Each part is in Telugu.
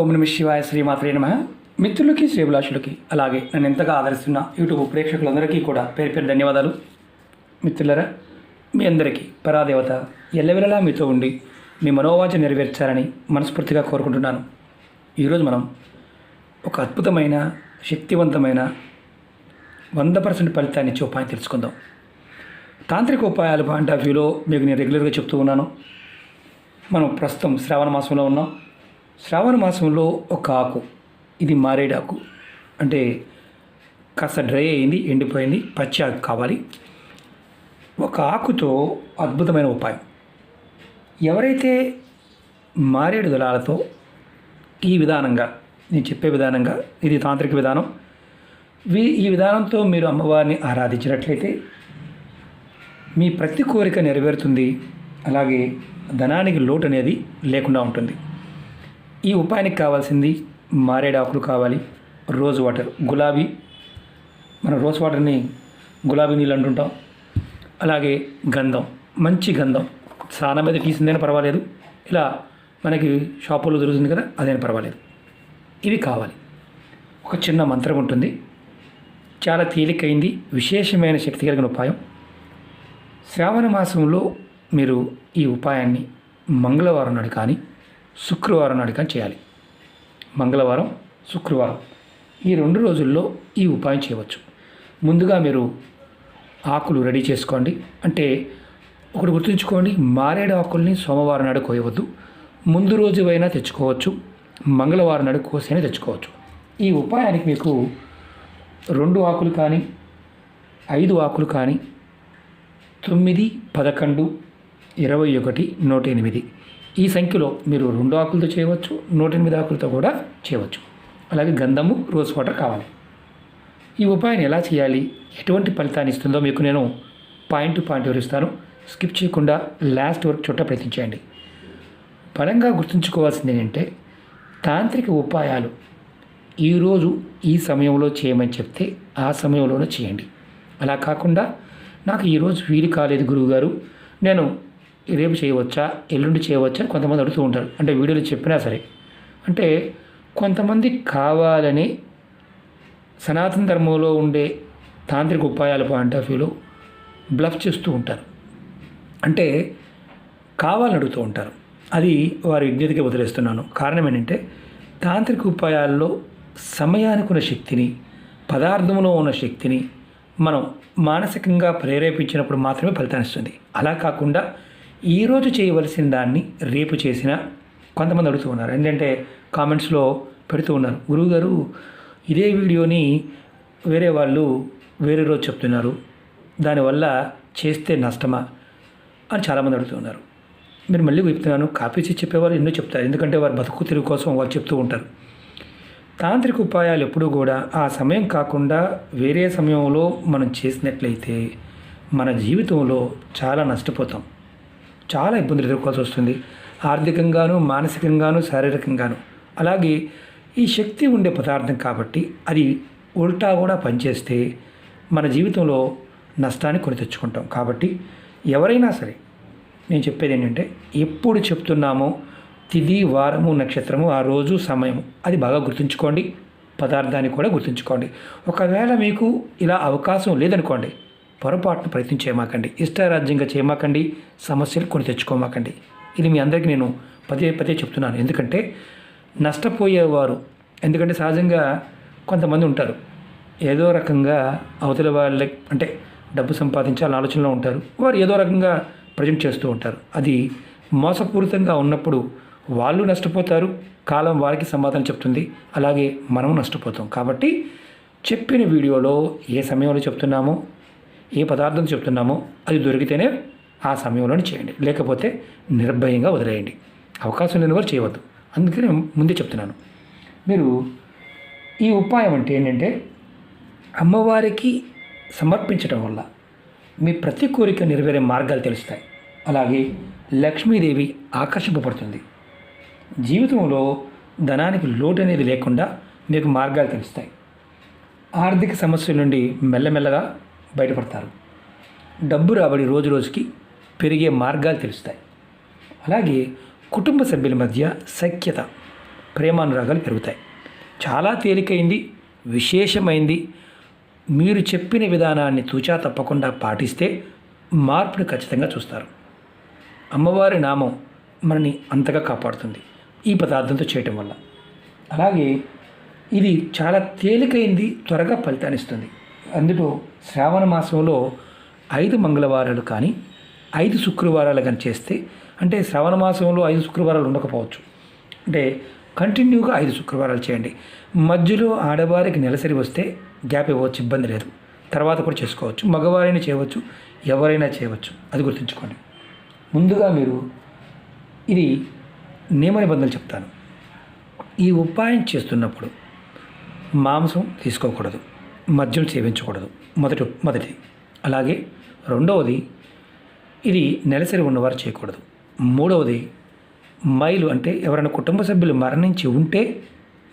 ఓం నమ శివాయ శ్రీమాత్రే నమ. మిత్రులకి శ్రీభిలాషులకి అలాగే నన్ను ఎంతగా ఆదరిస్తున్న యూట్యూబ్ ప్రేక్షకులందరికీ కూడా పేరు పేరు ధన్యవాదాలు. మిత్రులరా మీ అందరికీ పరాదేవత ఎల్లవెల్లలా మీతో ఉండి మీ మనోవాంఛ నెరవేర్చాలని మనస్ఫూర్తిగా కోరుకుంటున్నాను. ఈరోజు మనం ఒక అద్భుతమైన శక్తివంతమైన వంద పర్సెంట్ ఫలితాన్ని ఇచ్చే ఉపాయం తెలుసుకుందాం. తాంత్రిక ఉపాయాలు పాయింట్ ఆఫ్ వ్యూలో మీకు నేను రెగ్యులర్గా చెప్తూ ఉన్నాను. మనం ప్రస్తుతం శ్రావణ మాసంలో ఉన్నాం. శ్రావణ మాసంలో ఒక ఆకు. ఇది మారేడు ఆకు. అంటే కాస్త డ్రై అయింది ఎండిపోయింది పచ్చి ఆకు కావాలి. ఒక ఆకుతో అద్భుతమైన ఉపాయం. ఎవరైతే మారేడు దళాలతో ఈ విధానంగా నేను చెప్పే విధానంగా ఇది తాంత్రిక విధానం వీ ఈ విధానంతో మీరు అమ్మవారిని ఆరాధించినట్లయితే మీ ప్రతి కోరిక నెరవేరుతుంది. అలాగే ధనానికి లోటు అనేది లేకుండా ఉంటుంది. ఈ ఉపాయానికి కావాల్సింది మారేడాకులు కావాలి. Rose water. గులాబీ. మన రోజ్ వాటర్ని గులాబీ నీళ్ళు అంటుంటాం. అలాగే గంధం. మంచి గంధం. స్నానం మీద తీసిందైనా పర్వాలేదు. ఇలా మనకి షాపుల్లో దొరుకుతుంది కదా అదైనా పర్వాలేదు. ఇవి కావాలి. ఒక చిన్న మంత్రం ఉంటుంది. చాలా తేలికైంది. విశేషమైన శక్తి కలిగిన ఉపాయం. శ్రావణ మాసంలో మీరు ఈ ఉపాయాన్ని మంగళవారం నాడు కానీ శుక్రవారం నాడు కానీ చేయాలి. మంగళవారం శుక్రవారం ఈ రెండు రోజుల్లో ఈ ఉపాయం చేయవచ్చు. ముందుగా మీరు ఆకులు రెడీ చేసుకోండి. అంటే ఒకటి గుర్తుంచుకోండి మారేడు ఆకుల్ని సోమవారం నాడు కోయవద్దు. ముందు రోజు అయినా తెచ్చుకోవచ్చు. మంగళవారం నాడు కోసైనా తెచ్చుకోవచ్చు. ఈ ఉపాయానికి మీకు రెండు ఆకులు కానీ ఐదు ఆకులు కానీ తొమ్మిది పదకొండు ఇరవై ఒకటి నూట ఎనిమిది ఈ సంఖ్యలో మీరు రెండు ఆకులతో చేయవచ్చు నూట ఎనిమిది ఆకులతో కూడా చేయవచ్చు. అలాగే గంధము రోజ్ వాటర్ కావాలి. ఈ ఉపాయాన్ని ఎలా చేయాలి? ఎటువంటి ఫలితాన్ని ఇస్తుందో మీకు నేను పాయింట్ టు పాయింట్ వివరిస్తాను. స్కిప్ చేయకుండా లాస్ట్ వరకు చుట్ట ప్రయత్నించండి బలంగా గుర్తుంచుకోవాల్సింది ఏంటంటే తాంత్రిక ఉపాయాలు ఈరోజు ఈ సమయంలో చేయమని చెప్తే ఆ సమయంలోనే చేయండి. అలా కాకుండా నాకు ఈరోజు వీలు కాలేదు గురువుగారు నేను రేపు చేయవచ్చా? ఎల్లుండి చేయవచ్చా అని కొంతమంది అడుగుతూ ఉంటారు. అంటే వీడియోలో చెప్పినా సరే. అంటే కొంతమంది కావాలని సనాతన ధర్మంలో ఉండే తాంత్రిక ఉపాయాల పాయింట్ ఆఫ్ వ్యూలో బ్లఫ్ చేస్తూ ఉంటారు. అంటే కావాలని అడుగుతూ ఉంటారు. అది వారి విజ్ఞతకి వదిలేస్తున్నాను. కారణం ఏంటంటే తాంత్రిక ఉపాయాల్లో సమయానికి ఉన్న శక్తిని పదార్థంలో ఉన్న శక్తిని మనం మానసికంగా ప్రేరేపించినప్పుడు మాత్రమే ఫలితాన్నిస్తుంది అలా కాకుండా ఈరోజు చేయవలసిన దాన్ని రేపు చేసిన కొంతమంది అడుగుతూ ఉన్నారు. ఏంటంటే కామెంట్స్లో పెడుతూ ఉన్నారు. గురువుగారు ఇదే వీడియోని వేరే వాళ్ళు వేరే రోజు చెప్తున్నారు. దానివల్ల చేస్తే నష్టమా అని చాలామంది అడుగుతున్నారు మీరు మళ్ళీ చెప్తున్నాను కాపీస్ చెప్పేవారు ఎన్నో చెప్తారు. ఎందుకంటే వారు బతుకు తిరుగు కోసం వాళ్ళు చెప్తూ ఉంటారు. తాంత్రిక ఉపాయాలు ఎప్పుడూ కూడా ఆ సమయం కాకుండా వేరే సమయంలో మనం చేసినట్లయితే మన జీవితంలో చాలా నష్టపోతాం. చాలా ఇబ్బందులు ఎదుర్కోవాల్సి వస్తుంది. ఆర్థికంగాను మానసికంగాను శారీరకంగాను. అలాగే ఈ శక్తి ఉండే పదార్థం కాబట్టి అది ఉల్టా కూడా పనిచేస్తే మన జీవితంలో నష్టాన్ని కొని తెచ్చుకుంటాం. కాబట్టి ఎవరైనా సరే నేను చెప్పేది ఏంటంటే ఎప్పుడు చెప్తున్నామో తిది వారము నక్షత్రము ఆ రోజు సమయము అది బాగా గుర్తుంచుకోండి. పదార్థాన్ని కూడా గుర్తుంచుకోండి. ఒకవేళ మీకు ఇలా అవకాశం లేదనుకోండి పొరపాటును ప్రయత్నం చేయమాకండి ఇష్టారాజ్యంగా చేయమాకండి. సమస్యలు కొని తెచ్చుకోమాకండి. ఇది మీ అందరికీ నేను పదే పదే చెప్తున్నాను. ఎందుకంటే నష్టపోయేవారు ఎందుకంటే సహజంగా కొంతమంది ఉంటారు. ఏదో రకంగా అవతల వాళ్ళ అంటే డబ్బు సంపాదించాలని ఆలోచనలో ఉంటారు. వారు ఏదో రకంగా ప్రజెంట్ చేస్తూ ఉంటారు. అది మోసపూరితంగా ఉన్నప్పుడు వాళ్ళు నష్టపోతారు కాలం వారికి సమాధానం చెప్తుంది. అలాగే మనము నష్టపోతాం. కాబట్టి చెప్పిన వీడియోలో ఏ సమయంలో చెప్తున్నామో? ఏ పదార్థం చెప్తున్నామో అది దొరికితేనే ఆ సమయంలోనే చేయండి. లేకపోతే నిర్భయంగా వదిలేయండి. అవకాశం లేని వారు చేయవద్దు. అందుకని ముందే చెప్తున్నాను. మీరు ఈ ఉపాయం అంటే ఏంటంటే అమ్మవారికి సమర్పించడం వల్ల మీ ప్రతి కోరిక నెరవేరే మార్గాలు తెలుస్తాయి. అలాగే లక్ష్మీదేవి ఆకర్షింపబడుతుంది. జీవితంలో ధనానికి లోటు అనేది లేకుండా మీకు మార్గాలు తెలుస్తాయి. ఆర్థిక సమస్యల నుండి మెల్లమెల్లగా బయటపడతారు. డబ్బు రాబడి రోజు రోజుకి పెరిగే మార్గాలు తెలుస్తాయి. అలాగే కుటుంబ సభ్యుల మధ్య సఖ్యత ప్రేమానురాగాలు పెరుగుతాయి. చాలా తేలికైంది విశేషమైంది. మీరు చెప్పిన విధానాన్ని తూచా తప్పకుండా పాటిస్తే మార్పును ఖచ్చితంగా చూస్తారు. అమ్మవారి నామం మనని అంతగా కాపాడుతుంది ఈ పదార్థంతో చేయటం వల్ల. అలాగే ఇది చాలా తేలికైంది త్వరగా ఫలితాన్ని ఇస్తుంది. అందులో శ్రావణ మాసంలో ఐదు మంగళవారాలు కానీ ఐదు శుక్రవారాలు కానీ చేస్తే అంటే శ్రావణ మాసంలో ఐదు శుక్రవారాలు ఉండకపోవచ్చు. అంటే కంటిన్యూగా ఐదు శుక్రవారాలు చేయండి. మధ్యలో ఆడవారికి నెలసరి వస్తే గ్యాప్ ఇవ్వచ్చు ఇబ్బంది లేదు. తర్వాత కూడా చేసుకోవచ్చు. మగవారైనా చేయవచ్చు ఎవరైనా చేయవచ్చు. అది గుర్తుంచుకోండి. ముందుగా మీరు ఇది నియమ నిబంధనలు చెప్తాను. ఈ ఉపాయం చేస్తున్నప్పుడు మాంసం తీసుకోకూడదు. మద్యం సేవించకూడదు. మొదటి మొదటిది అలాగే రెండవది ఇది నెలసరి ఉన్నవారు చేయకూడదు. మూడవది మైలు అంటే ఎవరైనా కుటుంబ సభ్యులు మరణించి ఉంటే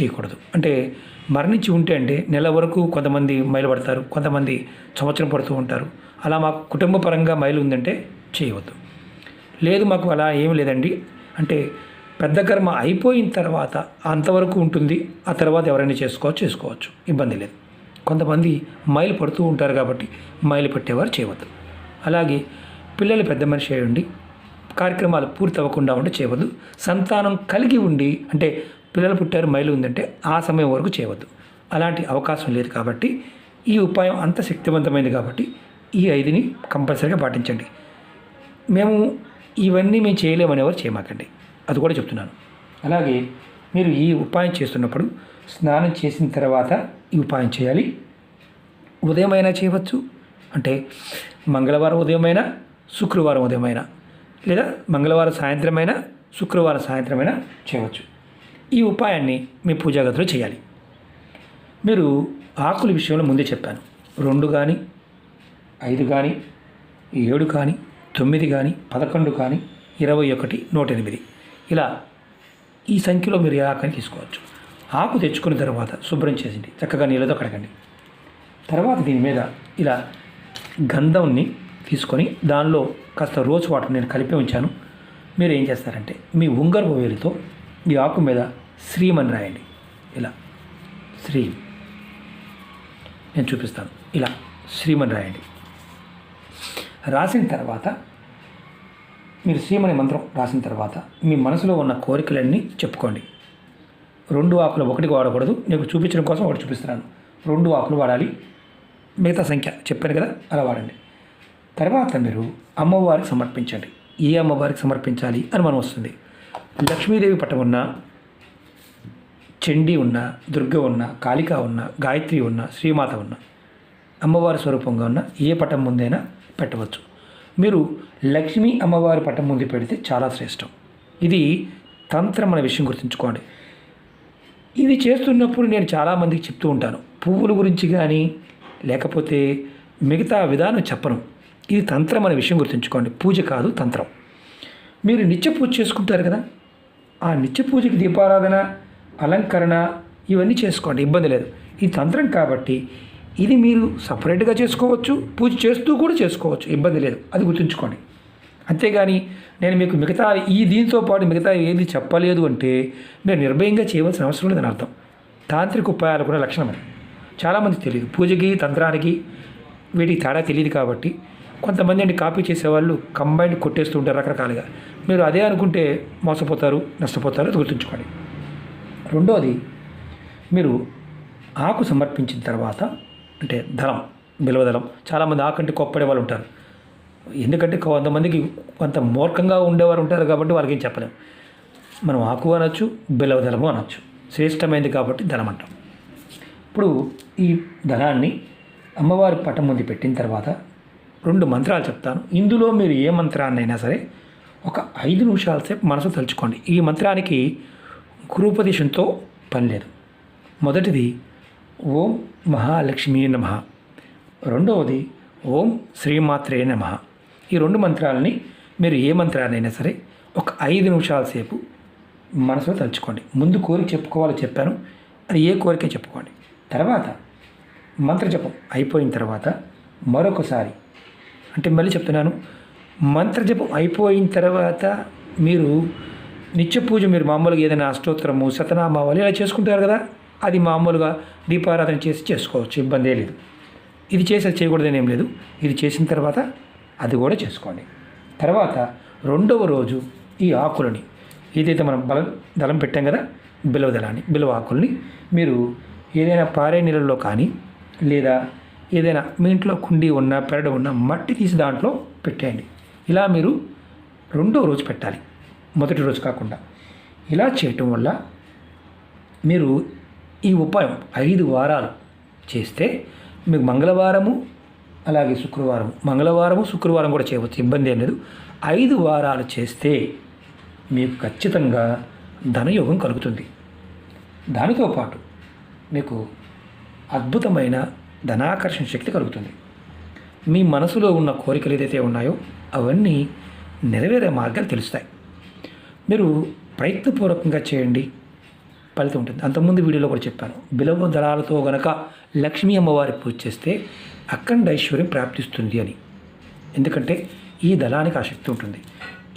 చేయకూడదు. అంటే మరణించి ఉంటే అంటే నెల వరకు కొంతమంది మైలు పడతారు కొంతమంది సంవత్సరం పడుతూ ఉంటారు. అలా మాకు కుటుంబ పరంగా మైలు ఉందంటే చేయవద్దు. లేదు మాకు అలా ఏం లేదండి. అంటే పెద్ద కర్మ అయిపోయిన తర్వాత అంతవరకు ఉంటుంది. ఆ తర్వాత ఎవరైనా చేసుకోవచ్చు చేసుకోవచ్చు. ఇబ్బంది లేదు. కొంతమంది మైలు పడుతూ ఉంటారు కాబట్టి మైలు పెట్టేవారు చేయవద్దు. అలాగే పిల్లలు పెద్ద మనిషి అయి ఉండి కార్యక్రమాలు పూర్తి అవ్వకుండా ఉంటే చేయవద్దు. సంతానం కలిగి ఉండి అంటే పిల్లలు పుట్టారు మైలు ఉందంటే ఆ సమయం వరకు చేయవద్దు. అలాంటి అవకాశం లేదు కాబట్టి ఈ ఉపాయం అంత శక్తివంతమైనది కాబట్టి ఈ ఐదుని కంపల్సరీగా పాటించండి. మేము ఇవన్నీ మేము చేయలేమనేవారు చేయమాకండి. అది కూడా చెప్తున్నాను. అలాగే మీరు ఈ ఉపాయం చేస్తున్నప్పుడు స్నానం చేసిన తర్వాత ఈ ఉపాయం చేయాలి. ఉదయమైనా చేయవచ్చు. అంటే మంగళవారం ఉదయమైనా శుక్రవారం ఉదయమైనా లేదా మంగళవారం సాయంత్రమైనా శుక్రవారం సాయంత్రమైనా చేయవచ్చు. ఈ ఉపాయాన్ని మీ పూజాగతిలో చేయాలి. మీరు ఆకుల విషయంలో ముందే చెప్పాను. రెండు కానీ ఐదు కానీ ఏడు కానీ తొమ్మిది కానీ పదకొండు కానీ ఇరవై ఒకటి నూట ఎనిమిది. ఇలా ఈ సంఖ్యలో మీరు ఏ ఆకుని తీసుకోవచ్చు? ఆకు తెచ్చుకున్న తర్వాత శుభ్రం చేసింది. చక్కగా నీళ్ళతో కడగండి. తర్వాత దీని మీద ఇలా గంధంని తీసుకొని దానిలో కాస్త రోజ్ వాటర్ నేను కలిపి ఉంచాను. మీరు ఏం చేస్తారంటే మీ ఉంగరపు వేలితో ఈ ఆకు మీద శ్రీమని రాయండి. ఇలా. శ్రీ. నేను చూపిస్తాను. ఇలా శ్రీమని రాయండి. రాసిన తర్వాత మీరు శ్రీమని మంత్రం రాసిన తర్వాత మీ మనసులో ఉన్న కోరికలన్నీ చెప్పుకోండి. రెండు ఆకులు ఒకటికి వాడకూడదు. నీకు చూపించడం కోసం ఒకటి చూపిస్తున్నాను. రెండు ఆకులు వాడాలి. మిగతా సంఖ్య చెప్పాను కదా అలా వాడండి. తర్వాత మీరు అమ్మవారికి సమర్పించండి. ఏ అమ్మవారికి సమర్పించాలి అని మనం వస్తుంది. లక్ష్మీదేవి పటం ఉన్న చండీ ఉన్న దుర్గ ఉన్న కాళిక ఉన్న గాయత్రి ఉన్న శ్రీమాత ఉన్న అమ్మవారి స్వరూపంగా ఉన్న ఏ పటం ముందైనా పెట్టవచ్చు. మీరు లక్ష్మీ అమ్మవారి పట్టం ముందు పెడితే చాలా శ్రేష్టం. ఇది తంత్రం అనే విషయం గుర్తుంచుకోండి. ఇది చేస్తున్నప్పుడు నేను చాలామందికి చెప్తూ ఉంటాను. పువ్వుల గురించి కానీ లేకపోతే మిగతా విధానం చెప్పను. ఇది తంత్రం అనే విషయం గుర్తుంచుకోండి. పూజ కాదు తంత్రం. మీరు నిత్య పూజ చేసుకుంటారు కదా? ఆ నిత్య పూజకి దీపారాధన అలంకరణ ఇవన్నీ చేసుకోండి. ఇబ్బంది లేదు. ఇది తంత్రం కాబట్టి ఇది మీరు సపరేట్గా చేసుకోవచ్చు పూజ చేస్తూ కూడా చేసుకోవచ్చు ఇబ్బంది లేదు. అది గుర్తుంచుకోండి. అంతేగాని నేను మీకు మిగతా ఈ దీంతో పాటు మిగతా ఏది చెప్పలేదు అంటే మీరు నిర్భయంగా చేయవలసిన అవసరం లేదని అర్థం. తాంత్రిక ఉపాయాలు కూడా లక్షణం అది. చాలామంది తెలియదు. పూజకి తంత్రానికి వీటికి తేడా తెలియదు కాబట్టి కొంతమంది అండి కాపీ చేసేవాళ్ళు కంబైండ్ కొట్టేస్తూ ఉంటారు రకరకాలుగా. మీరు అదే అనుకుంటే మోసపోతారు నష్టపోతారు అది గుర్తుంచుకోండి. రెండోది మీరు ఆకు సమర్పించిన తర్వాత అంటే ధనం బిలవదళం చాలామంది ఆకంటి కొప్పడే వాళ్ళు ఉంటారు. ఎందుకంటే కొంతమందికి కొంత మూర్ఖంగా ఉండేవారు ఉంటారు కాబట్టి వాళ్ళకి ఏం చెప్పలేము మనం ఆకు అనొచ్చు బిలవదళము అనొచ్చు. శ్రేష్టమైనది కాబట్టి ధనం అంటాం. ఇప్పుడు ఈ ధనాన్ని అమ్మవారి పటం ముందు పెట్టిన తర్వాత రెండు మంత్రాలు చెప్తాను. ఇందులో మీరు ఏ మంత్రాన్నైనా సరే ఒక ఐదు నిమిషాల సేపు మనసు తలుచుకోండి. ఈ మంత్రానికి గురుపదేశంతో పని లేదు. మొదటిది ఓం మహాలక్ష్మీ నమ. రెండవది ఓం శ్రీమాత్రే నమ. ఈ రెండు మంత్రాలని మీరు ఏ మంత్రాన్నైనా సరే ఒక ఐదు నిమిషాల సేపు మనసులో తలుచుకోండి. ముందు కోరిక చెప్పుకోవాలో చెప్పాను. అది ఏ కోరిక చెప్పుకోండి. తర్వాత మంత్రజపం అయిపోయిన తర్వాత మరొకసారి అంటే మళ్ళీ చెప్తున్నాను మంత్రజపం అయిపోయిన తర్వాత మీరు నిత్య పూజ మీరు మామూలుగా ఏదైనా అష్టోత్తరము శతనామావళి ఇలా చేసుకుంటారు కదా? అది మామూలుగా దీపారాధన చేసి చేసుకోవచ్చు ఇబ్బంది లేదు. ఇది చేసి అది చేయకూడదని ఏం లేదు. ఇది చేసిన తర్వాత అది కూడా చేసుకోండి. తర్వాత రెండవ రోజు ఈ ఆకులని ఏదైతే మనం బలం దళం పెట్టాం కదా బిలవ దళాన్ని బిలవ ఆకుల్ని మీరు ఏదైనా పారే నీళ్ళల్లో కానీ లేదా ఏదైనా మీ ఇంట్లో కుండీ ఉన్న పెరడు ఉన్న మట్టి తీసి దాంట్లో పెట్టేయండి. ఇలా మీరు రెండో రోజు పెట్టాలి. మొదటి రోజు కాకుండా. ఇలా చేయటం వల్ల మీరు ఈ ఉపాయం ఐదు వారాలు చేస్తే మీకు మంగళవారము అలాగే శుక్రవారం మంగళవారము శుక్రవారం కూడా చేయవచ్చు ఇబ్బంది ఏం లేదు. ఐదు వారాలు చేస్తే మీకు ఖచ్చితంగా ధనయోగం కలుగుతుంది. దానితో పాటు మీకు అద్భుతమైన ధనాకర్షణ శక్తి కలుగుతుంది. మీ మనసులో ఉన్న కోరికలు ఏదైతే ఉన్నాయో అవన్నీ నెరవేరే మార్గాలు తెలుస్తాయి. మీరు ప్రయత్నపూర్వకంగా చేయండి. ఫలితం ఉంటుంది. అంతకుముందు వీడియోలో కూడా చెప్పాను. బిలవ దళాలతో గనక లక్ష్మీ అమ్మవారి పూజ చేస్తే అఖండ ఐశ్వర్యం ప్రాప్తిస్తుంది అని. ఎందుకంటే ఈ దళానికి ఆ శక్తి ఉంటుంది.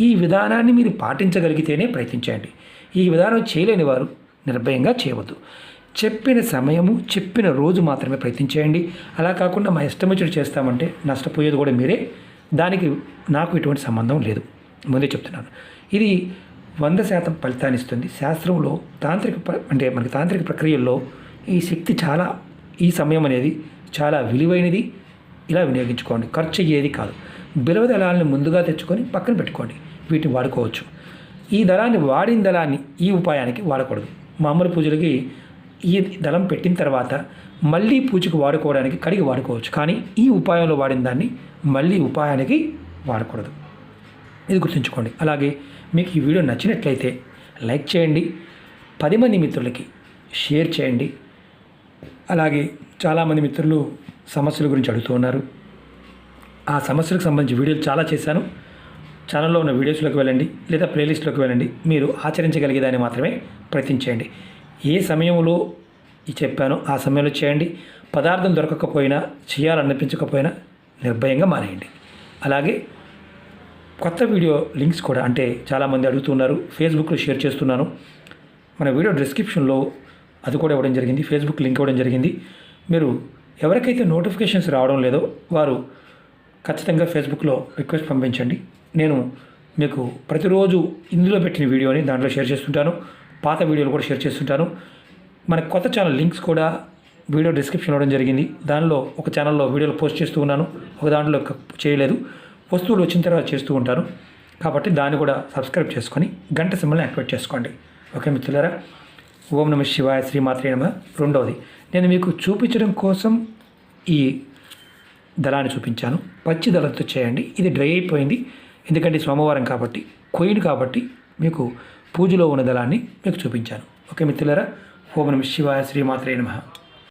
ఈ విధానాన్ని మీరు పాటించగలిగితేనే ప్రయత్నించండి ఈ విధానం చేయలేని వారు నిర్భయంగా చేయవద్దు. చెప్పిన సమయము చెప్పిన రోజు మాత్రమే ప్రయత్నించేయండి. అలా కాకుండా మా ఇష్టం వచ్చినట్టు చేస్తామంటే నష్టపోయేది కూడా మీరే. దానికి నాకు ఎటువంటి సంబంధం లేదు. ముందే చెప్తున్నాను. ఇది వంద శాతం ఫలితాన్ని ఇస్తుంది. శాస్త్రంలో తాంత్రిక ప్ర- అంటే మనకి తాంత్రిక ప్రక్రియల్లో ఈ శక్తి చాలా ఈ సమయం అనేది చాలా విలువైనది. ఇలా వినియోగించుకోండి. ఖర్చు అయ్యేది కాదు. బిలవ దళాలను ముందుగా తెచ్చుకొని పక్కన పెట్టుకోండి. వీటిని వాడుకోవచ్చు. ఈ దళాన్ని వాడిన దళాన్ని ఈ ఉపాయానికి వాడకూడదు. మామూలు పూజలకి ఈ దళం పెట్టిన తర్వాత మళ్ళీ పూజకు వాడుకోవడానికి కడిగి వాడుకోవచ్చు. కానీ ఈ ఉపాయంలో వాడిన దాన్ని మళ్ళీ ఉపాయానికి వాడకూడదు. ఇది గుర్తుంచుకోండి. అలాగే మీకు ఈ వీడియో నచ్చినట్లయితే లైక్ చేయండి. పది మంది మిత్రులకి షేర్ చేయండి. అలాగే చాలామంది మిత్రులు సమస్యల గురించి అడుగుతూ ఉన్నారు. ఆ సమస్యలకు సంబంధించి వీడియోలు చాలా చేశాను. ఛానల్లో ఉన్న వీడియోస్లోకి వెళ్ళండి లేదా ప్లేలిస్ట్లోకి వెళ్ళండి. మీరు ఆచరించగలిగేదాన్ని మాత్రమే ప్రయత్నించేయండి ఏ సమయంలో చెప్పానో ఆ సమయంలో చేయండి. పదార్థం దొరకకపోయినా చేయాలనిపించకపోయినా నిర్భయంగా మానేయండి. అలాగే కొత్త వీడియో లింక్స్ కూడా అంటే చాలామంది అడుగుతున్నారు ఫేస్బుక్లో షేర్ చేస్తున్నాను. మన వీడియో డిస్క్రిప్షన్లో అది కూడా ఇవ్వడం జరిగింది ఫేస్బుక్ లింక్ ఇవ్వడం జరిగింది. మీరు ఎవరికైతే నోటిఫికేషన్స్ రావడం లేదో వారు ఖచ్చితంగా ఫేస్బుక్లో రిక్వెస్ట్ పంపించండి. నేను మీకు ప్రతిరోజు ఇందులో పెట్టిన వీడియోని దాంట్లో షేర్ చేస్తుంటాను పాత వీడియోలు కూడా షేర్ చేస్తుంటాను. మన కొత్త ఛానల్ లింక్స్ కూడా వీడియో డిస్క్రిప్షన్ ఇవ్వడం జరిగింది. దానిలో ఒక ఛానల్లో వీడియోలు పోస్ట్ చేస్తూ ఉన్నాను ఒక దాంట్లో చేయలేదు. వస్తువులు వచ్చిన తర్వాత చేస్తూ ఉంటాను కాబట్టి దాన్ని కూడా సబ్స్క్రైబ్ చేసుకొని గంట సింబల్ని యాక్టివేట్ చేసుకోండి. ఓకే మిత్రులారా? ఓం నమ శివాయ శ్రీమాత్రే నమ. రెండవది నేను మీకు చూపించడం కోసం ఈ దళాన్ని చూపించాను. పచ్చి దళంతో చేయండి. ఇది డ్రై అయిపోయింది. ఎందుకంటే సోమవారం కాబట్టి కొయ్యను కాబట్టి మీకు పూజలో ఉన్న దళాన్ని మీకు చూపించాను. ఓకే మిత్రులారా? ఓం నమ శివాయ శ్రీమాత్రే నమ.